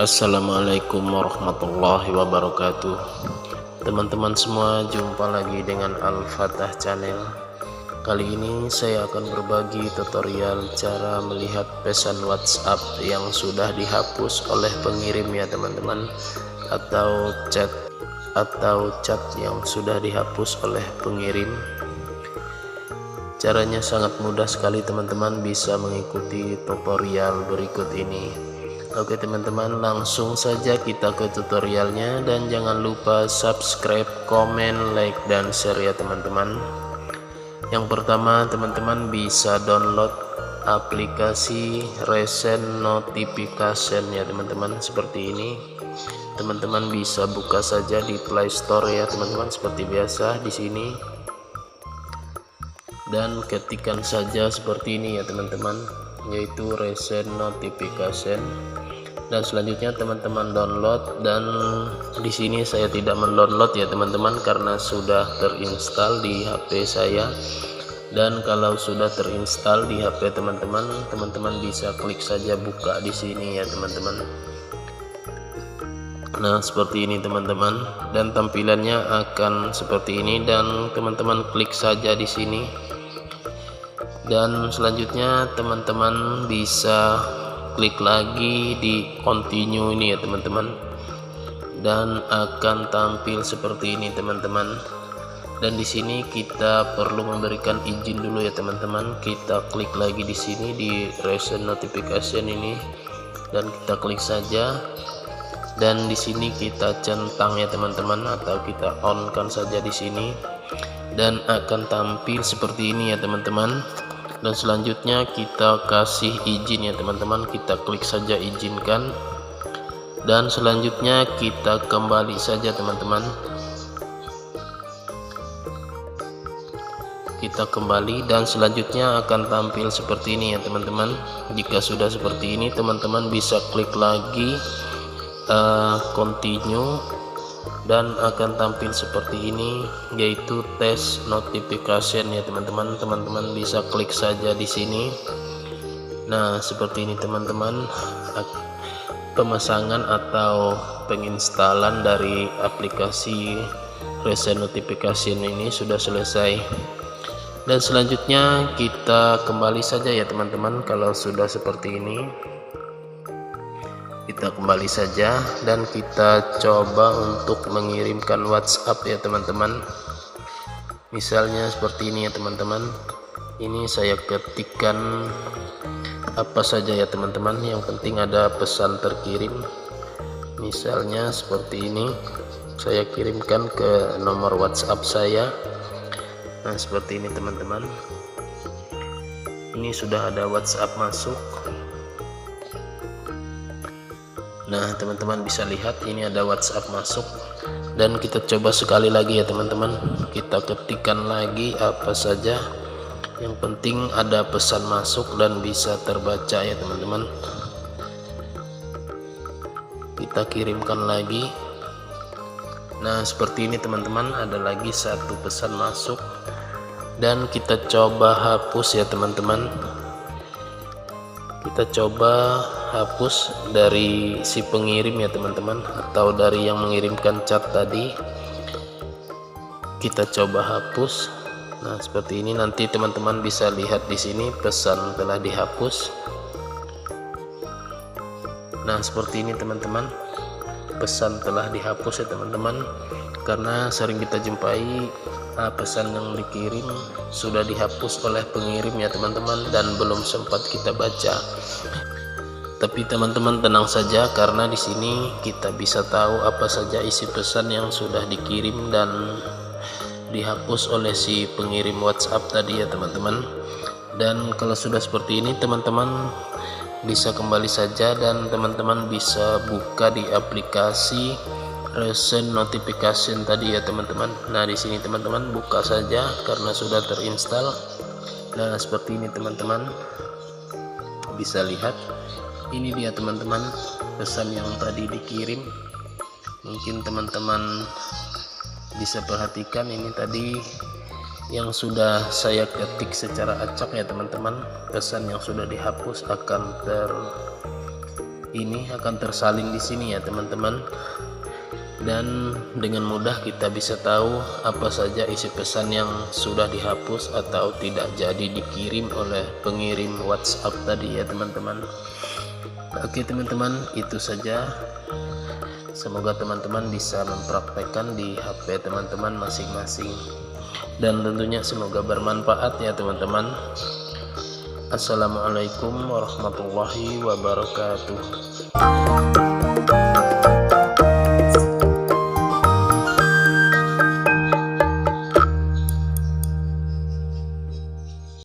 Assalamualaikum warahmatullahi wabarakatuh. Teman-teman semua jumpa lagi dengan Al-Fatah Channel. Kali ini saya akan berbagi tutorial cara melihat pesan WhatsApp yang sudah dihapus oleh pengirim ya teman-teman. Atau chat atau chat yang sudah dihapus oleh pengirim. Caranya sangat mudah sekali teman-teman. Bisa mengikuti tutorial berikut ini Oke teman-teman langsung saja kita ke tutorialnya. Dan jangan lupa subscribe, komen, like, dan share ya teman-teman. Yang pertama teman-teman bisa download aplikasi recent notification ya teman-teman. Seperti ini. Teman-teman bisa buka saja di Play Store ya teman-teman seperti biasa di sini. Dan ketikkan saja seperti ini ya teman-teman yaitu recent notification. Dan selanjutnya teman-teman download. Dan di sini saya tidak mendownload ya teman-teman karena sudah terinstall di HP saya. Dan kalau sudah terinstall di HP teman-teman teman-teman bisa klik saja buka di sini ya teman-teman. Nah seperti ini teman-teman. Dan tampilannya akan seperti ini. Dan teman-teman klik saja di sini dan selanjutnya teman-teman bisa klik lagi di continue ini ya teman-teman. Dan akan tampil seperti ini teman-teman. Dan di sini kita perlu memberikan izin dulu ya teman-teman. Kita klik lagi di sini di recent notification ini. Dan kita klik saja. Dan di sini kita centang ya teman-teman atau kita on kan saja di sini. Dan akan tampil seperti ini ya teman-teman dan selanjutnya kita kasih izin ya teman-teman. Kita klik saja izinkan. Dan selanjutnya kita kembali saja teman-teman. Kita kembali dan selanjutnya akan tampil seperti ini ya teman-teman. Jika sudah seperti ini teman-teman bisa klik lagi uh, continue dan akan tampil seperti ini yaitu tes notification ya teman-teman. Teman-teman bisa klik saja di sini. Nah seperti ini teman-teman. Pemasangan atau penginstalan dari aplikasi recent notification ini sudah selesai. Dan selanjutnya kita kembali saja ya teman-teman kalau sudah seperti ini kita kembali saja dan kita coba untuk mengirimkan WhatsApp ya teman-teman. Misalnya seperti ini ya teman-teman. Ini saya ketikkan apa saja ya teman-teman. Yang penting ada pesan terkirim. Misalnya seperti ini. Saya kirimkan ke nomor WhatsApp saya. Nah seperti ini teman-teman. Ini sudah ada WhatsApp masuk Nah teman-teman bisa lihat ini ada WhatsApp masuk. Dan kita coba sekali lagi ya teman-teman. Kita ketikkan lagi apa saja. Yang penting ada pesan masuk dan bisa terbaca ya teman-teman. Kita kirimkan lagi. Nah seperti ini teman-teman. Ada lagi satu pesan masuk. Dan kita coba hapus ya teman-teman. Kita coba hapus dari si pengirim ya teman-teman atau dari yang mengirimkan chat tadi. Kita coba hapus. Nah seperti ini. Nanti teman-teman bisa lihat di sini pesan telah dihapus. Nah seperti ini teman-teman. Pesan telah dihapus ya teman-teman. Karena sering kita jumpai uh, pesan yang dikirim sudah dihapus oleh pengirim ya teman-teman dan belum sempat kita baca tapi teman-teman tenang saja karena di sini kita bisa tahu apa saja isi pesan yang sudah dikirim dan dihapus oleh si pengirim WhatsApp tadi ya teman-teman. Dan kalau sudah seperti ini teman-teman bisa kembali saja dan teman-teman bisa buka di aplikasi recent notification tadi ya teman-teman. Nah di sini teman-teman buka saja karena sudah terinstall. Nah seperti ini teman-teman. Bisa lihat ini dia teman-teman pesan yang tadi dikirim. Mungkin teman-teman bisa perhatikan ini tadi yang sudah saya ketik secara acak ya teman-teman. Pesan yang sudah dihapus akan ter ini akan tersalin di sini ya teman-teman. Dan dengan mudah kita bisa tahu apa saja isi pesan yang sudah dihapus atau tidak jadi dikirim oleh pengirim WhatsApp tadi ya teman-teman Oke teman-teman itu saja. Semoga teman-teman bisa mempraktekkan di HP teman-teman masing-masing. Dan tentunya semoga bermanfaat ya teman-teman. Assalamualaikum warahmatullahi wabarakatuh